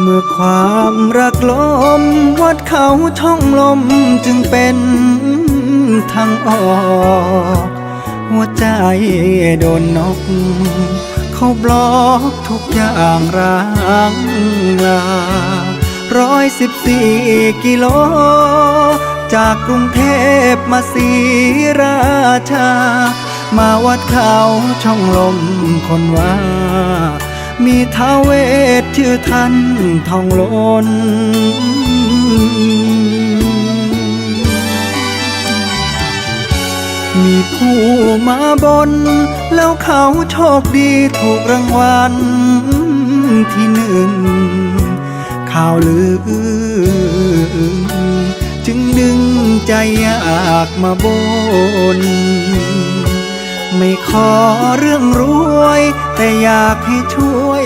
เมื่อความรักลมวัดเขาช่องลมจึงเป็นทางออกหัวใจโดนนก เขาบล็อกทุกอย่างร้างลาร้อยสิบสี่กิโล จากกรุงเทพมาศรีราชา มาวัดเขาช่องลมคนว่า มีท้าวเวทชื่อท่านทองหลนมีผู้มาบน แล้วเขาโชคดีถูกรางวัลที่หนึ่ง ข่าวลือ จึงดึงใจอยากมาบน ไม่ขอเรื่องรวย แต่อยากให้ช่วย